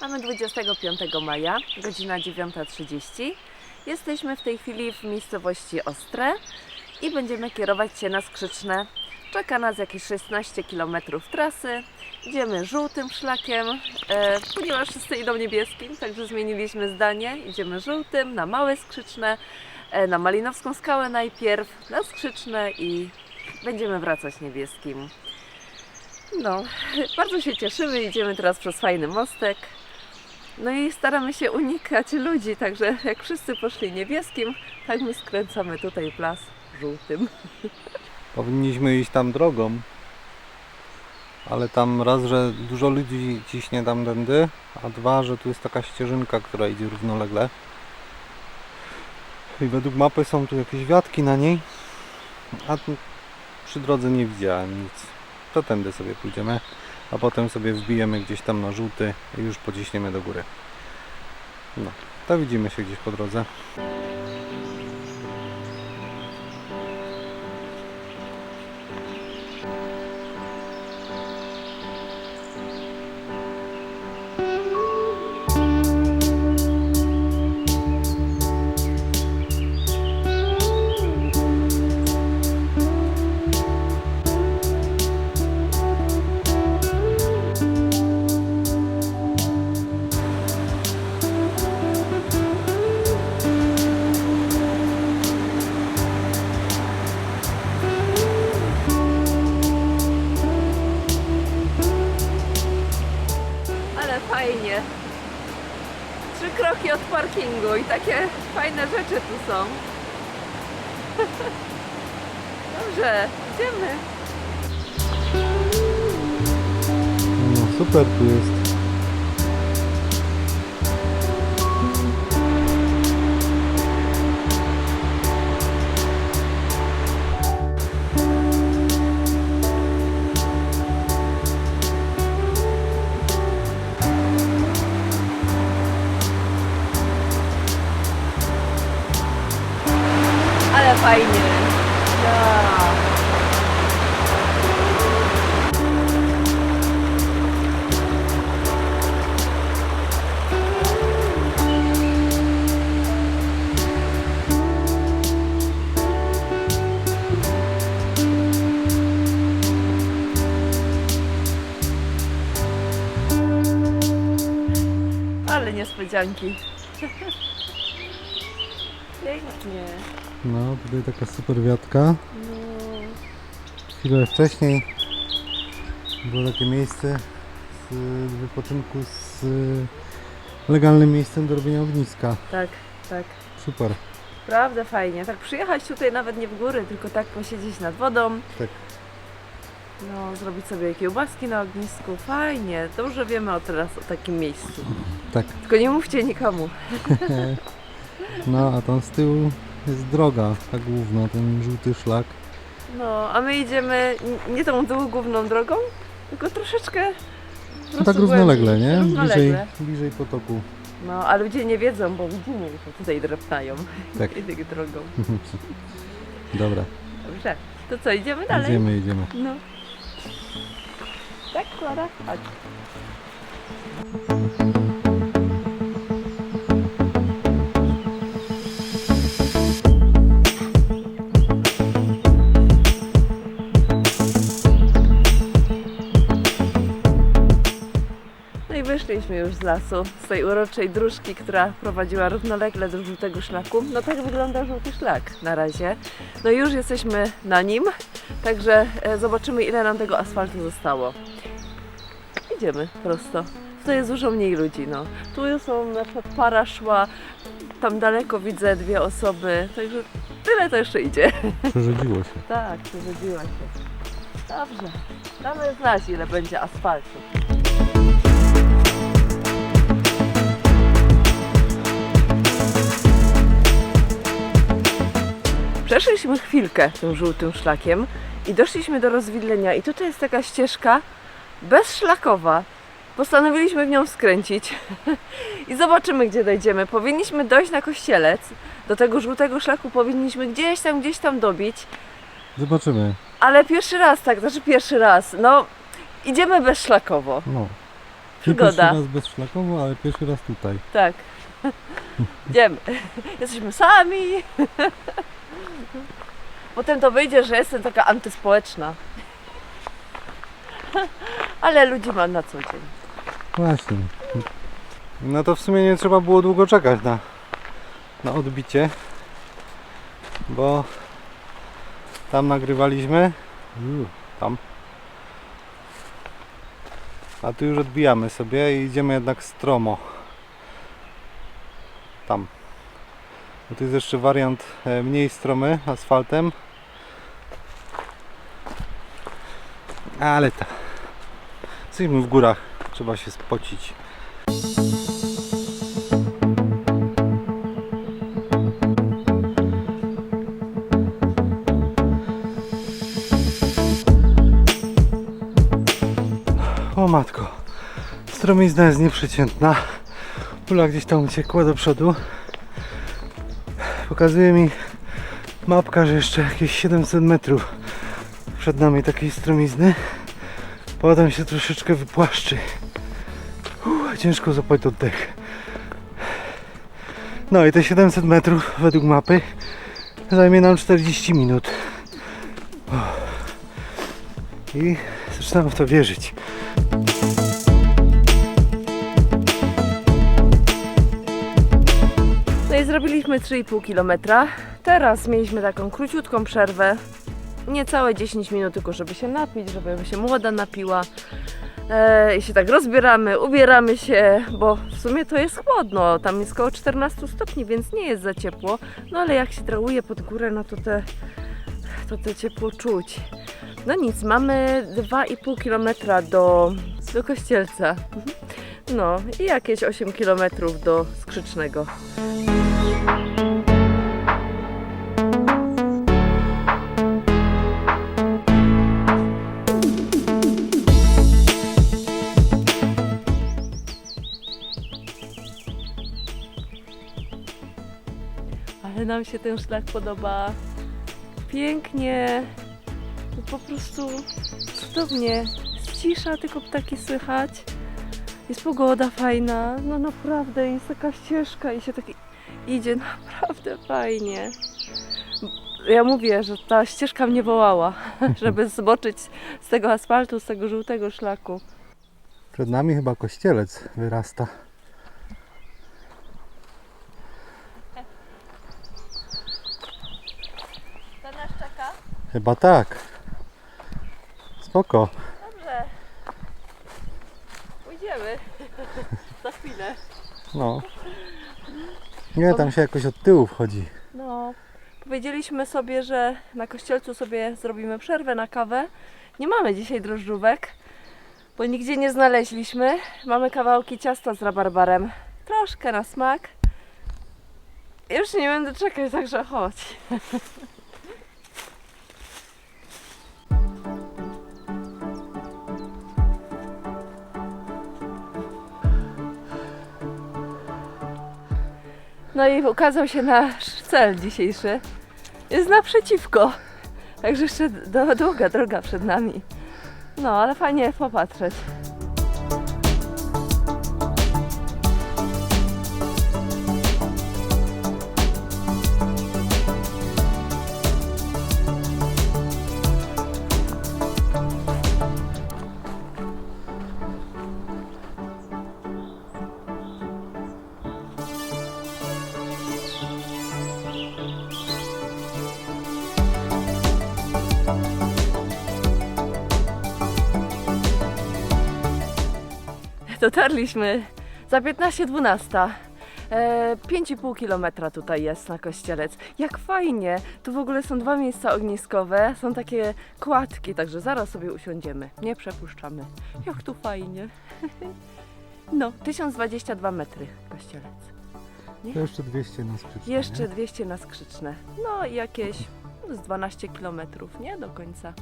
Mamy 25 maja, godzina 9.30. Jesteśmy w tej chwili w miejscowości Ostre i będziemy kierować się na Skrzyczne. Czeka nas jakieś 16 km trasy. Idziemy żółtym szlakiem, e, ponieważ wszyscy idą niebieskim, także zmieniliśmy zdanie. Idziemy żółtym na Małe Skrzyczne, e, na Malinowską Skałę najpierw, na Skrzyczne i będziemy wracać niebieskim. No, bardzo się cieszymy, idziemy teraz przez fajny mostek. No i staramy się unikać ludzi, także jak wszyscy poszli niebieskim, tak my skręcamy tutaj w las żółtym. Powinniśmy iść tam drogą, ale tam raz, że dużo ludzi ciśnie tamtędy, a dwa, że tu jest taka ścieżynka, która idzie równolegle. I według mapy są tu jakieś wiatki na niej, a przy drodze nie widziałem nic. To tędy sobie pójdziemy, a potem sobie wbijemy gdzieś tam na żółty i już pociśniemy do góry. No, to widzimy się gdzieś po drodze. Fajne rzeczy tu są. Dobrze, idziemy. No super tu jest. Niespodzianki. Pięknie. No, tutaj taka super wiatka. No. Chwilę wcześniej było takie miejsce z wypoczynku z legalnym miejscem do robienia ogniska. Tak, tak. Super. Prawda fajnie. Tak przyjechać tutaj nawet nie w góry, tylko tak posiedzieć nad wodą. Tak. No, zrobić sobie kiełbaski na ognisku. Fajnie. Dobrze wiemy o teraz o takim miejscu. Tak. Tylko nie mówcie nikomu. No, a tam z tyłu jest droga, ta główna, ten żółty szlak. No, a my idziemy n- nie tą główną drogą, tylko troszeczkę. po No prostu tak równolegle, nie? Równolegle. Bliżej, bliżej potoku. No, a ludzie nie wiedzą, bo widzimy, że tutaj dreptają. Tak. Idę drogą. Dobra, Dobrze. To co, idziemy dalej? idziemy, idziemy. No. Tak, Klara? Wyszliśmy już z lasu, z tej uroczej dróżki, która prowadziła równolegle do żółtego szlaku. No tak wygląda żółty szlak na razie. No już jesteśmy na nim, także e, zobaczymy ile nam tego asfaltu zostało. Idziemy prosto. Tutaj jest dużo mniej ludzi, no. Tu są na przykład para szła, tam daleko widzę dwie osoby, także tyle to jeszcze idzie. Przerzuciło się. Tak, przerodziła się. Dobrze. Damy znać ile będzie asfaltu. Przeszliśmy chwilkę tym żółtym szlakiem i doszliśmy do rozwidlenia i tutaj jest taka ścieżka bezszlakowa. Postanowiliśmy w nią skręcić i zobaczymy gdzie dojdziemy. Powinniśmy dojść na kościelec. Do tego żółtego szlaku powinniśmy gdzieś tam, gdzieś tam dobić. Zobaczymy. Ale pierwszy raz tak, znaczy pierwszy raz. No, idziemy bezszlakowo. No. Nie pierwszy Przygoda. raz bezszlakowo, ale pierwszy raz tutaj. Tak. Idziemy. Jesteśmy sami. Potem to wyjdzie, że jestem taka antyspołeczna. Ale ludzi mam na co dzień. Właśnie. No to w sumie nie trzeba było długo czekać na, na odbicie, bo tam nagrywaliśmy, tam, a tu już odbijamy sobie i idziemy jednak stromo, tam. Bo to jest jeszcze wariant e, mniej stromy asfaltem, ale tak. Jesteśmy w górach, trzeba się spocić. O matko, stromizna jest nieprzeciętna. Pula gdzieś tam uciekła do przodu. Pokazuje mi mapka, że jeszcze jakieś 700 metrów przed nami takiej stromizny. Potem się troszeczkę wypłaszczy. Ciężko zapać oddech. No i te 700 metrów według mapy zajmie nam 40 minut. I zaczynam w to wierzyć. I zrobiliśmy 3,5 km. Teraz mieliśmy taką króciutką przerwę. Niecałe 10 minut tylko, żeby się napić, żeby się młoda napiła. E, I się tak rozbieramy, ubieramy się, bo w sumie to jest chłodno. Tam jest około 14 stopni, więc nie jest za ciepło. No ale jak się trałuje pod górę, no to te, to te ciepło czuć. No nic, mamy 2,5 km do, do kościelca. No i jakieś 8 km do skrzycznego. Ale nam się ten szlak podoba. Pięknie. Po prostu cudownie. Cisza, tylko ptaki słychać. Jest pogoda fajna. No naprawdę, jest taka ścieżka i się tak idzie naprawdę fajnie. Ja mówię, że ta ścieżka mnie wołała, żeby zboczyć z tego asfaltu, z tego żółtego szlaku. Przed nami chyba kościelec wyrasta. To nas czeka? Chyba tak. Spoko. Dobrze. Pójdziemy. Za chwilę. No. Nie, tam się jakoś od tyłu wchodzi. No, powiedzieliśmy sobie, że na kościelcu sobie zrobimy przerwę na kawę. Nie mamy dzisiaj drożdżówek, bo nigdzie nie znaleźliśmy. Mamy kawałki ciasta z rabarbarem. Troszkę na smak. Już nie będę czekać, także chodź. No i ukazał się nasz cel dzisiejszy. Jest naprzeciwko. Także jeszcze długa droga przed nami. No, ale fajnie popatrzeć. Dotarliśmy za 15.12. E, 5,5 km tutaj jest na kościelec. Jak fajnie! Tu w ogóle są dwa miejsca ogniskowe, są takie kładki, także zaraz sobie usiądziemy. Nie przepuszczamy. Jak tu fajnie. No, 1022 metry kościelec. To jeszcze 200 na skrzyczne, Jeszcze nie? 200 na skrzyczne. No i jakieś z 12 km, nie do końca.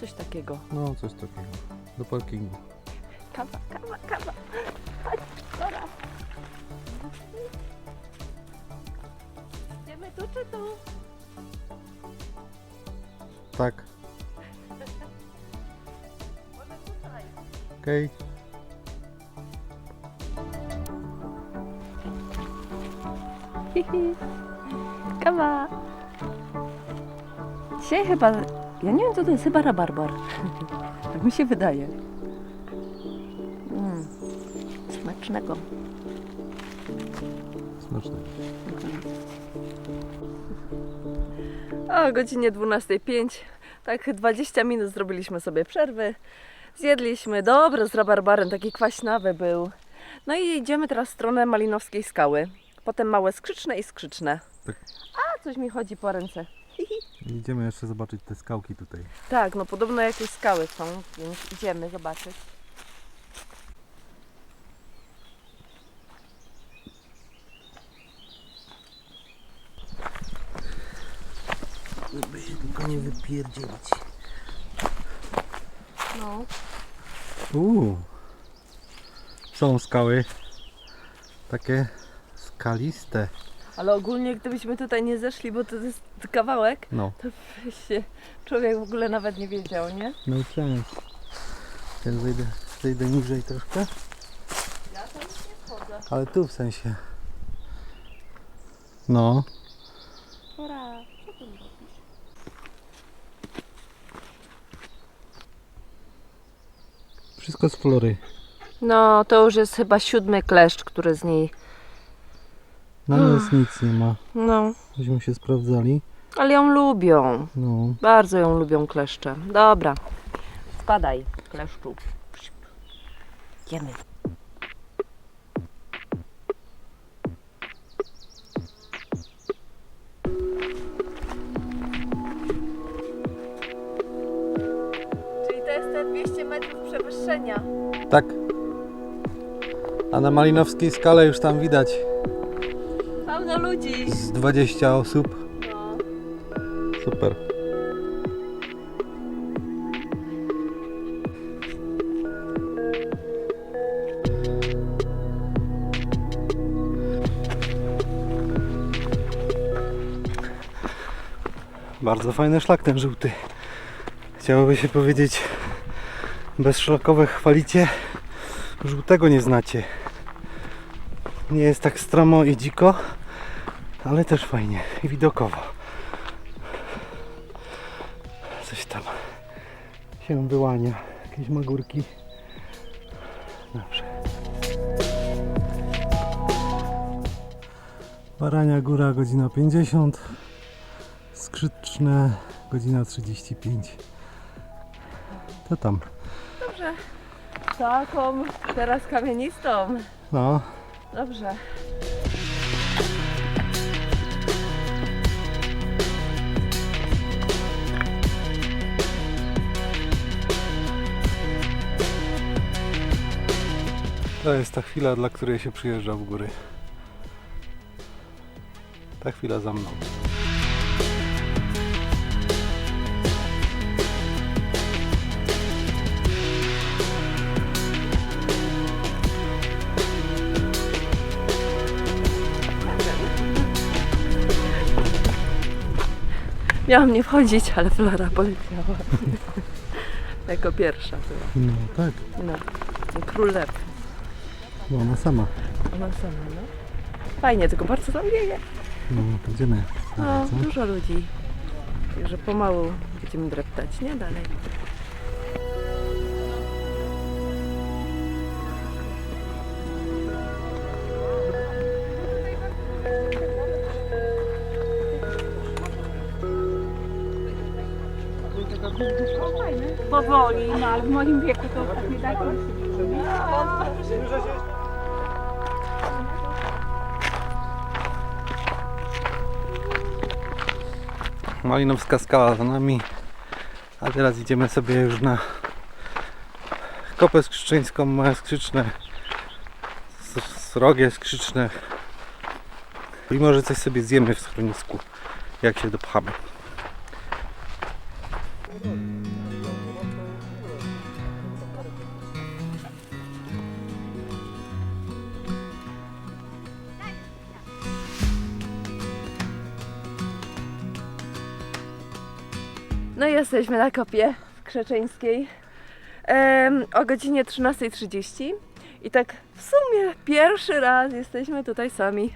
Coś takiego. No, coś takiego. Do parkingu kawa, kawa, kawa. Chodź, dobra. Idziemy tu czy tu? Tak. Może tutaj. Okej. Okay. Kawa. Dzisiaj chyba, ja nie wiem co to jest, chyba rabarbar. tak mi się wydaje. Smacznego. Smaczne. O godzinie 12.05, tak 20 minut zrobiliśmy sobie przerwy. Zjedliśmy, dobre z rabarbarem, taki kwaśnawy był. No i idziemy teraz w stronę Malinowskiej Skały. Potem małe skrzyczne i skrzyczne. Tak. A, coś mi chodzi po ręce. Idziemy jeszcze zobaczyć te skałki tutaj. Tak, no podobno jakieś skały są, więc idziemy zobaczyć. Żeby się tylko nie wypierdzielić. No. Uuu. Są skały. Takie skaliste. Ale ogólnie gdybyśmy tutaj nie zeszli, bo to jest kawałek, No, to by się człowiek w ogóle nawet nie wiedział, nie? no chance. Ja zejdę, zejdę niżej troszkę. Ja tam nie schodzę. Ale tu w sensie. No. Pora, Wszystko z flory. No, to już jest chyba siódmy kleszcz, który z niej. Na nas nic nie ma. No, Myśmy się sprawdzali. ale ją lubią. No. Bardzo ją lubią kleszcze. Dobra. Spadaj, kleszczu. Jemy. Przewyższenia. Tak. A na Malinowskiej skale już tam widać Pełno ludzi. z 20 osób. No. Super. Bardzo fajny szlak ten żółty. Chciałoby się powiedzieć bezszlakowe chwalicie, żółtego nie znacie. Nie jest tak stromo i dziko, ale też fajnie i widokowo. Coś tam się wyłania. Jakieś magórki. Dobrze. Barania Góra godzina 50. Skrzyczne godzina 35. To tam. Dobrze. Taką teraz kamienistą. No, Dobrze. to jest ta chwila, dla której się przyjeżdża w góry. Ta chwila za mną. Miałam nie wchodzić, ale Flora poleciała. jako pierwsza była. No tak, No. Król lew. bo ona sama. Ona sama, no. Fajnie, tylko bardzo tam wieje. No, idziemy. No, co? dużo ludzi. Także pomału będziemy dreptać, nie? Dalej. Powoli, no ale w moim wieku to tak nie tak. Malinowska skała za nami. A teraz idziemy sobie już na Kopę Skrzyczyńską, Małe Skrzyczne, Srogie Skrzyczne. I może coś sobie zjemy w schronisku, jak się dopchamy. Jesteśmy na kopie w Krzeczeńskiej o godzinie 13.30 i tak w sumie pierwszy raz jesteśmy tutaj sami.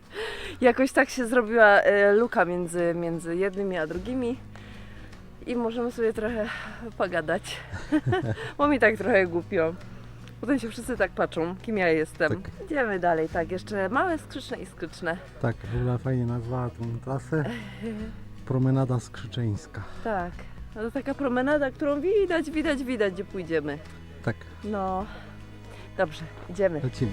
Jakoś tak się zrobiła e, luka między, między jednymi a drugimi i możemy sobie trochę pogadać. Bo mi tak trochę głupio. Potem się wszyscy tak patrzą, kim ja jestem. Tak. Idziemy dalej, tak, jeszcze małe, skrzyczne i skrzyczne. Tak, Ula fajnie nazwała tą trasę. Promenada Skrzyczeńska. Tak, no to taka promenada, którą widać, widać, widać, gdzie pójdziemy. Tak, No, dobrze, idziemy. lecimy.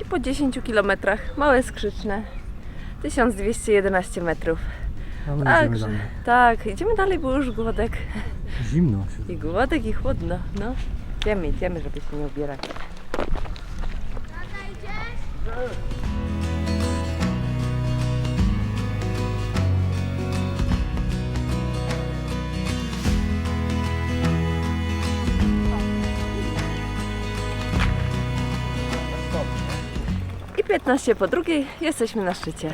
I po 10 kilometrach, małe, skrzyczne, 1211 metrów. A my Tak, idziemy dalej. tak, idziemy dalej, bo już głodek. Zimno się I głodek, i chłodno, no. Idziemy, idziemy, żeby się nie ubierać. I 15 po drugiej jesteśmy na szczycie.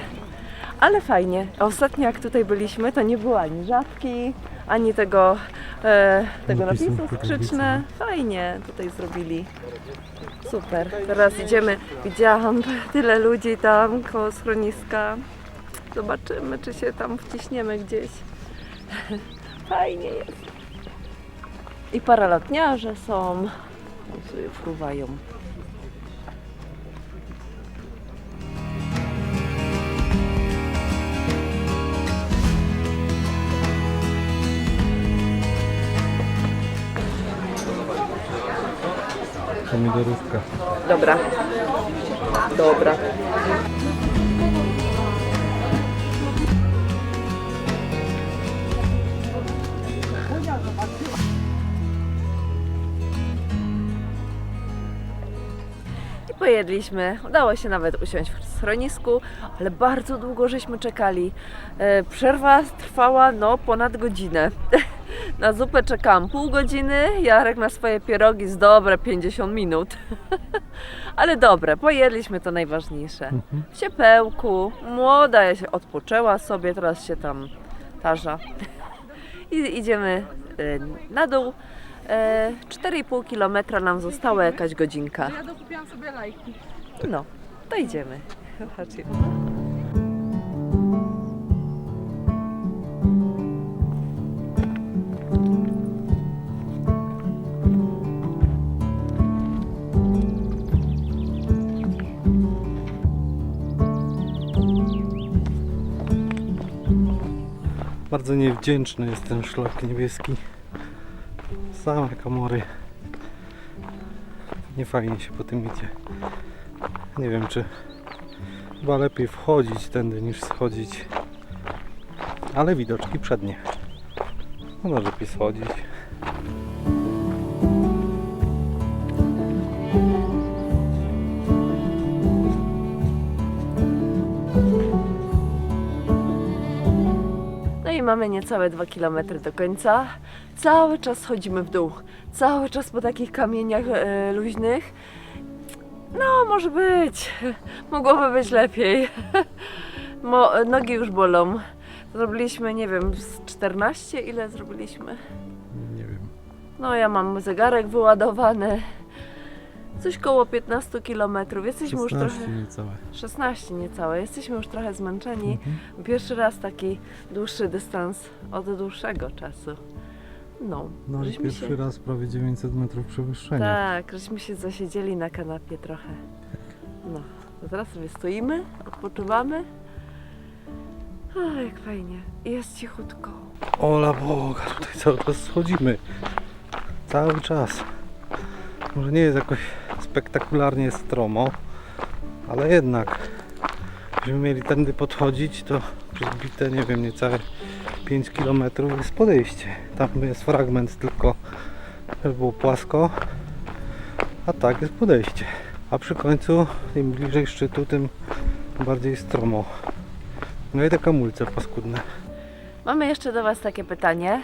Ale fajnie. Ostatnio jak tutaj byliśmy, to nie było ani żabki, ani tego, e, tego Napisu, skrzyczne. Fajnie tutaj zrobili. Super. Teraz idziemy. Widziałam tyle ludzi tam koło schroniska. Zobaczymy, czy się tam wciśniemy gdzieś. Fajnie jest. I paralotniarze są. Tam sobie fruwają. Pomidorówka. Dobra. Dobra. Pojedliśmy. Udało się nawet usiąść w schronisku, ale bardzo długo żeśmy czekali. E, Przerwa trwała no ponad godzinę. Na zupę czekałam pół godziny, Jarek na swoje pierogi z dobre 50 minut. Ale dobre, pojedliśmy to najważniejsze. W ciepełku, młoda się odpoczęła sobie, teraz się tam tarza. I idziemy y, na dół. E, 4,5 km nam została jakaś godzinka. Ja dokupiłam sobie lajki. No, to idziemy. Zobaczcie. Bardzo niewdzięczny jest ten szlak niebieski. Same komory. Nie fajnie się po tym idzie. Nie wiem czy chyba lepiej wchodzić tędy niż schodzić. Ale widoczki przednie. No może lepiej schodzić. Mamy niecałe 2 km do końca. Cały czas chodzimy w dół. Cały czas po takich kamieniach e, luźnych. No, może być. Mogłoby być lepiej. Mo, nogi już bolą. Zrobiliśmy, nie wiem, z 14 ile zrobiliśmy? Nie wiem. No, ja mam zegarek wyładowany. Coś koło 15 km. Jesteśmy już 16 trochę. niecałe. 16 niecałe. Jesteśmy już trochę zmęczeni. Mhm. Pierwszy raz taki dłuższy dystans od dłuższego czasu. No, No i żeśmy pierwszy się, raz prawie 900 metrów przewyższenia. tak, żeśmy się zasiedzieli na kanapie trochę. No, to teraz sobie stoimy, odpoczywamy. O, jak fajnie. I Jest cichutko. Ola Boga, tutaj cały czas schodzimy. Cały czas. Może nie jest jakoś spektakularnie stromo, ale jednak. Gdybyśmy mieli tędy podchodzić, to przez bite, nie wiem, niecałe 5 km jest podejście. Tam jest fragment tylko, żeby było płasko, a tak jest podejście. A przy końcu, im bliżej szczytu, tym bardziej stromo. No i te kamulce paskudne. Mamy jeszcze do Was takie pytanie.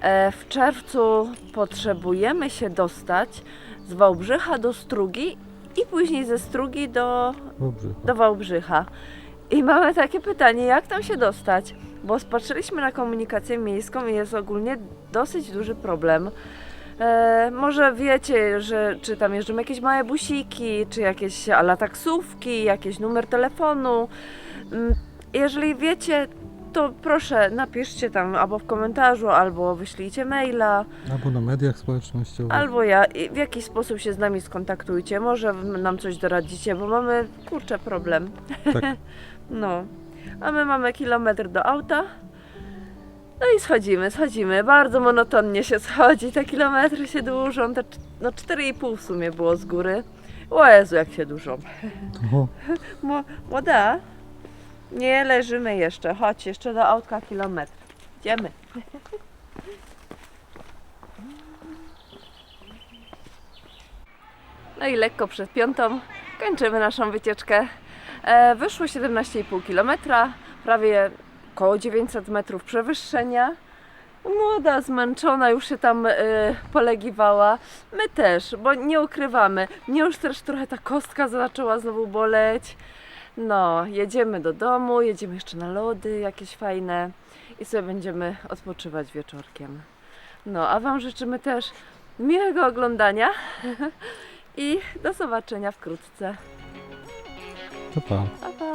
E, W czerwcu potrzebujemy się dostać z Wałbrzycha do Strugi i później ze Strugi do Dobrze. do Wałbrzycha. I mamy takie pytanie, jak tam się dostać? Bo spatrzyliśmy na komunikację miejską i jest ogólnie dosyć duży problem. E, może wiecie, że czy tam jeżdżą jakieś małe busiki, czy jakieś ala taksówki, jakiś numer telefonu. Mm, Jeżeli wiecie, to proszę napiszcie tam albo w komentarzu, albo wyślijcie maila. Albo na mediach społecznościowych. Albo ja, i w jakiś sposób się z nami skontaktujcie, może nam coś doradzicie, bo mamy, kurczę, problem. Tak. No, a my mamy kilometr do auta. No i schodzimy, schodzimy. Bardzo monotonnie się schodzi, te kilometry się dłużą, te, no 4,5 w sumie było z góry. O Jezu, jak się Mło- Młoda, nie leżymy jeszcze, chodź, jeszcze do autka kilometr. Idziemy. No i lekko przed piątą kończymy naszą wycieczkę. E, wyszło 17,5 km, prawie około 900 metrów przewyższenia. Młoda, zmęczona, już się tam e, polegiwała. My też, bo nie ukrywamy. Mnie już też trochę ta kostka zaczęła znowu boleć. No, jedziemy do domu, jedziemy jeszcze na lody jakieś fajne i sobie będziemy odpoczywać wieczorkiem. No, a Wam życzymy też miłego oglądania i do zobaczenia wkrótce. to pa. Pa,